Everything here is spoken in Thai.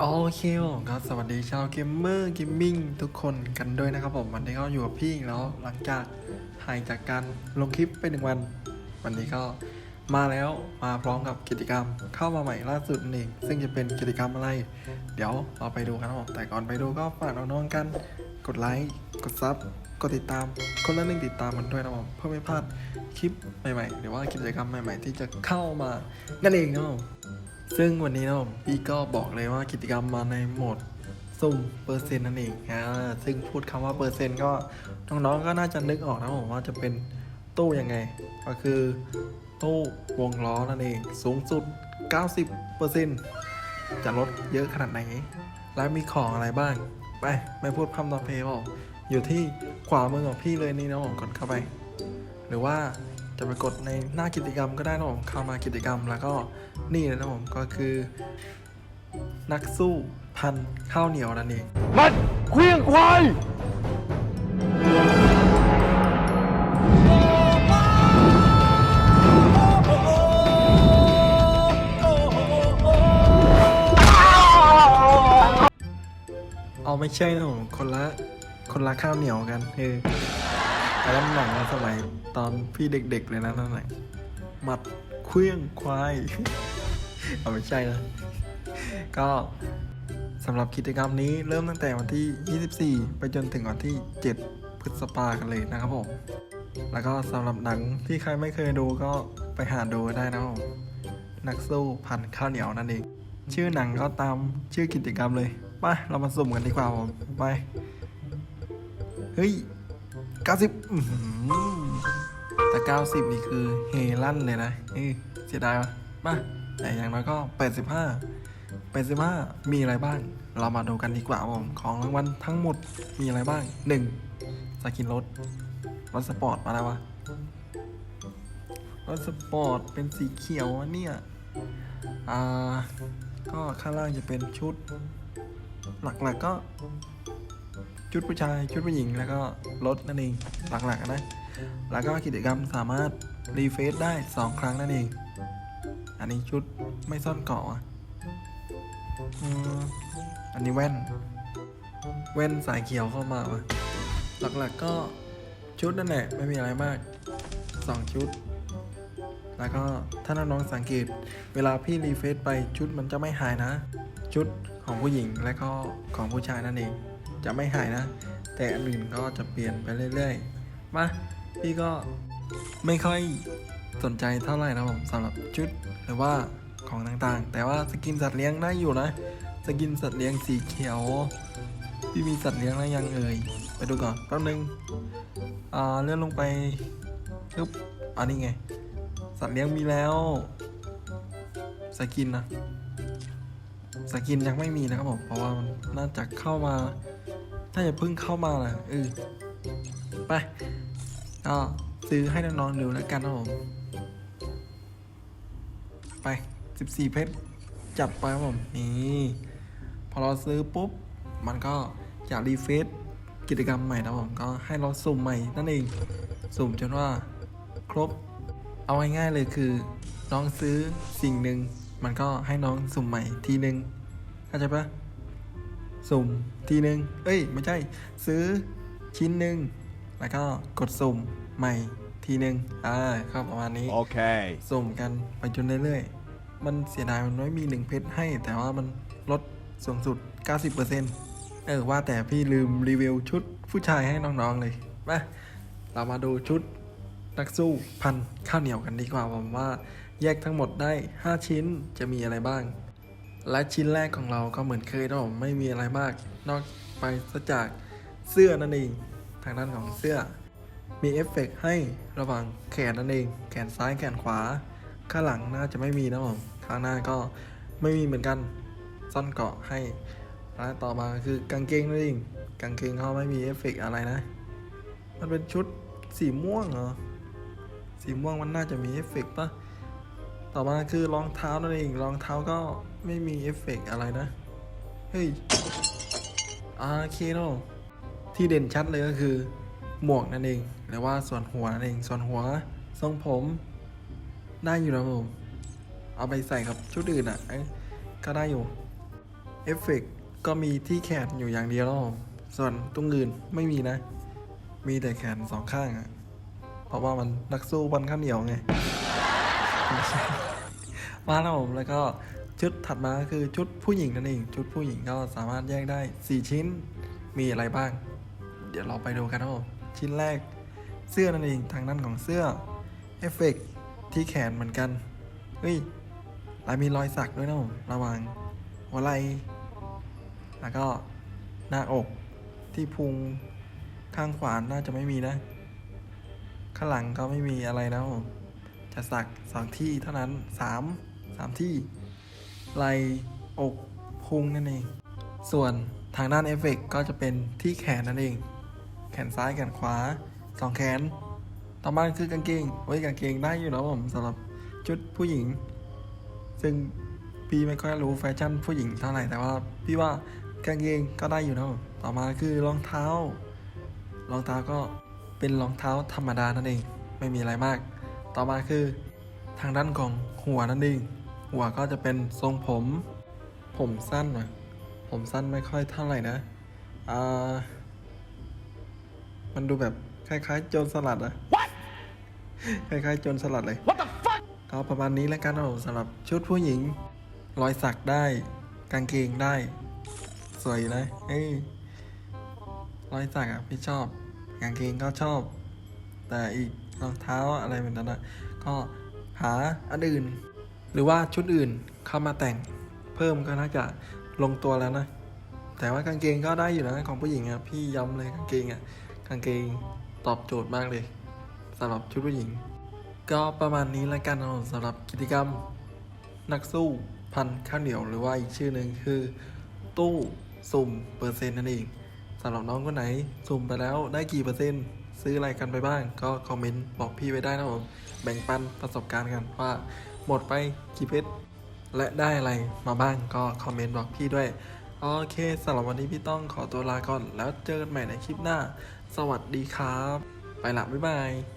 โอเคผมก็สวัสดีชาวเกมเมอร์เกมมิ่งทุกคนกันด้วยนะครับผมวันนี้ก็อยู่กับพี่อีกแล้วหลังจากหายจากการลงคลิปไปหนึ่งวัน วันนี้ก็มาแล้วมาพร้อมกับกิจกรรมเข้ามาใหม่ล่าสุดนั่เองซึ่งจะเป็นกิจกรรมอะไร เดี๋ยวเราไปดูกันครับผมแต่ก่อนไปดูก็ฝากน้องๆกันกดไลค์กดซับกดติดตามคนละหนึ่งติดตามมันด้วยนะครับผมเพื่อไม่พลาดคลิปใหม่ๆ หรือว่ากิจกรรมใหม่ ๆ ที่จะเข้ามานั่นเองนะครับผม ซึ่งวันนี้นะผมพี่ก็บอกเลยว่ากิจกรรมมาในโหมดสุ่มเปอร์เซ็นต์นั่นเองอ่าซึ่งพูดคำว่าเปอร์เซ็นต์ก็น้องๆก็น่าจะนึกออกนะผมว่าจะเป็นตู้ยังไง ก็คือตู้วงล้อนั่นเอง สูงสุด 90%จะลดเยอะขนาดไหน และมีของอะไรบ้าง ไปไม่พูดพร่ำทำเพลบอกอยู่ที่ขวามือของพี่เลยนี่นะผมกดเข้าไป หรือว่า จะไปกดในหน้ากิจกรรมก็ได้นะผมเข้ามากิจกรรมแล้วก็นี่เลยนะผมก็คือ นักสู้พันข้าวเหนียวนั่นเองมันเคลี้ยงควายเอาไม่ใช่นะผมคนละคนละข้าวเหนียวกันคือ แต่ละหนังในสมัยตอนพี่เด็กๆเลยนะนั่นแหละหมัดเคลี้ยงควาย เอาไม่ใช่นะก็สำหรับกิจกรรมนี้เริ่มตั้งแต่วันที่ 24 ไปจนถึงวันที่ 7 พฤษภากันเลยนะครับผม แล้วก็สำหรับหนังที่ใครไม่เคยดูก็ไปหาดูได้นะครับผมนักสู้พันข้าวเหนียวนั่นเอง ชื่อหนังก็ตามชื่อกิจกรรมเลย ไป เรามาสุ่มกันดีกว่าผม ไป เฮ้ย 90อื้อหือแต่ 90 นี่คือเฮลั่นเลยนะเฮ้ยเสียดายวะมาแต่อย่างน้อยก็ 85 85 มีอะไรบ้าง เรามาดูกันดีกว่าผมของรางวัลทั้งหมดมีอะไรบ้าง 1. สกินรถ รถสปอร์ตมาแล้ววะรถสปอร์ตเป็นสีเขียวเนี่ย อ่า ก็ข้างล่างจะเป็นชุด หลักๆก็ ชุดผู้ชายชุดผู้หญิงแล้วก็รถนั่นเองหลักๆนะ แล้วก็กิจกรรมสามารถรีเฟซได้ 2 ครั้งนั่นเอง อันนี้ชุดไม่ซ่อนเกาะอันนี้แว่น แว่นสายเขียวเข้ามาวะหลักๆก็ชุดนั่นแหละไม่มีอะไรมาก 2 ชุด แล้วก็ถ้าน้องๆสังเกต เวลาพี่รีเฟซไปชุดมันจะไม่หายนะ ชุดของผู้หญิงและก็ของผู้ชายนั่นเอง จะไม่หายนะ แต่อันอื่นก็จะเปลี่ยนไปเรื่อยๆ มา พี่ก็ไม่ค่อยสนใจเท่าไหร่นะผมสำหรับชุดหรือว่าของต่างๆ แต่ว่าสกินสัตว์เลี้ยงได้อยู่นะ สกินสัตว์เลี้ยงสีเขียว พี่มีสัตว์เลี้ยงแล้วยังเอ่ย ไปดูก่อนแป๊บนึง อ่าเลื่อนลงไปปึ๊บอันนี้ไง สัตว์เลี้ยงมีแล้ว สกินนะ สกินยังไม่มีนะครับผม เพราะว่ามันน่าจะเข้ามา น่าจะเพิ่งเข้ามาแหละเออไปก็ซื้อให้น้องๆดูแล้วกันนะครับผมไป 14 เพชรจัดไปครับผมนี่พอเราซื้อปุ๊บ มันก็จะรีเฟซกิจกรรมใหม่นะผมก็ให้เราสุ่มใหม่นั่นเอง สุ่มจนว่าครบ เอาง่ายๆเลยคือ น้องซื้อสิ่งหนึ่งมันก็ให้น้องสุ่มใหม่ทีหนึ่งเข้าใจปะ สุ่มทีหนึ่งเอ้ย ไม่ใช่ ซื้อชิ้นหนึ่งแล้วก็กดสุ่มใหม่ทีหนึ่งอ่าก็ประมาณนี้โอเค สุ่มกันไปจนเรื่อยๆ มันเสียดายมันไม่มีหนึ่งเพชรให้ แต่ว่ามันลดสูงสุด 90%เออว่าแต่พี่ลืมรีวิวชุดผู้ชายให้น้องๆเลยมาเรามาดูชุดนักสู้พันข้าวเหนียวกันดีกว่าผมว่าแยกทั้งหมดได้ 5 ชิ้นจะมีอะไรบ้าง และชิ้นแรกของเราก็เหมือนเคยนะผมไม่มีอะไรมาก นอกไปซะจากเสื้อนั่นเอง ทางด้านของเสื้อ มีเอฟเฟกให้ระหว่างแขนนั่นเอง แขนซ้ายแขนขวา ข้างหลังน่าจะไม่มีนะผมข้างหน้าก็ไม่มีเหมือนกันซ่อนเกาะให้และต่อมาคือกางเกงนั่นเองกางเกงเขาไม่มีเอฟเฟกอะไรนะ มันเป็นชุดสีม่วงเหรอสีม่วงมันน่าจะมีเอฟเฟกต์ปะ ต่อมาคือรองเท้านั่นเองรองเท้าก็ไม่มีเอฟเฟกต์อะไรนะ เฮ้ยอาเคโนที่เด่นชัดเลยก็คือ หมวกนั่นเอง หรือว่าส่วนหัวนั่นเอง ส่วนหัวทรงผม ได้อยู่แล้วผม เอาไปใส่กับชุดอื่นอะ ก็ได้อยู่ เอฟเฟกต์ก็มีที่แขนอยู่อย่างเดียวแล้วผมส่วนตรงอื่นไม่มีนะ มีแต่แขนสองข้างอะเพราะว่ามันนักสู้บอลข้าวเหนียวไง มาแล้วผมแล้วก็ชุดถัดมาก็คือชุดผู้หญิงนั่นเอง ชุดผู้หญิงก็สามารถแยกได้ 4 ชิ้นมีอะไรบ้าง เดี๋ยวเราไปดูกันครับผมชิ้นแรกเสื้อนั่นเองทางด้านของเสื้อเอฟเฟกต์ที่แขนเหมือนกันเฮ้ยลายมีรอยสักด้วยนะผมระหว่างหัวไหล่แล้วก็หน้าอกที่พุงข้างขวาน่าจะไม่มีนะ ข้างหลังก็ไม่มีอะไรนะผม จะสักสองที่เท่านั้นสามสามที่ไหลอกพุงนั่นเอง ส่วนทางด้านเอฟเฟกต์ก็จะเป็นที่แขนนั่นเอง แขนซ้ายแขนขวาสองแขน ต่อมาคือกางเกงไว้ยกางเกงได้อยู่นะผมสำหรับชุดผู้หญิง ซึ่งพี่ไม่ค่อยรู้แฟชั่นผู้หญิงเท่าไหร่แต่ว่า พี่ว่ากางเกงก็ได้อยู่นะผมต่อมาคือรองเท้า รองเท้าก็เป็นรองเท้าธรรมดานั่นเอง ไม่มีอะไรมาก ต่อมาคือ ทางด้านของหัวนั่นเอง หัวก็จะเป็นทรงผม ผมสั้นหน่อยผมสั้นไม่ค่อยเท่าไหร่นะอ่ามันดูแบบคล้ายๆ โจรสลัดอะคล้ายๆ โจรสลัดเลย What the fuck ก็ประมาณนี้แล้วกันครับผมสำหรับชุดผู้หญิง รอยสักได้ กางเกงได้ สวยอยู่นะเอ้ยรอยสักอะพี่ชอบ กางเกงก็ชอบ แต่อีก รองเท้าอะไรแบบนั้นอะก็หาอันอื่น หรือว่าชุดอื่นเข้ามาแต่งเพิ่มก็น่าจะลงตัวแล้วนะ แต่ว่ากางเกงก็ได้อยู่นะของผู้หญิงอะพี่ย้ำเลยกางเกงอะกางเกงตอบโจทย์มากเลยสำหรับชุดผู้หญิง ก็ประมาณนี้แล้วกันสำหรับกิจกรรม นักสู้พันข้าวเหนียวหรือว่าอีกชื่อหนึ่งคือ ตู้สุ่มเปอร์เซ็นต์นั่นเองสำหรับน้องคนไหน สุ่มไปแล้วได้กี่เปอร์เซ็นต์ ซื้ออะไรกันไปบ้าง ก็คอมเมนต์บอกพี่ไว้ได้นะผมแบ่งปันประสบการณ์กันว่าหมดไปกี่เพชรและได้อะไรมาบ้างก็คอมเมนต์บอกพี่ด้วย โอเคสำหรับวันนี้พี่ต้องขอตัวลาก่อน แล้วเจอกันใหม่ในคลิปหน้า สวัสดีครับ ไปละบ๊ายบาย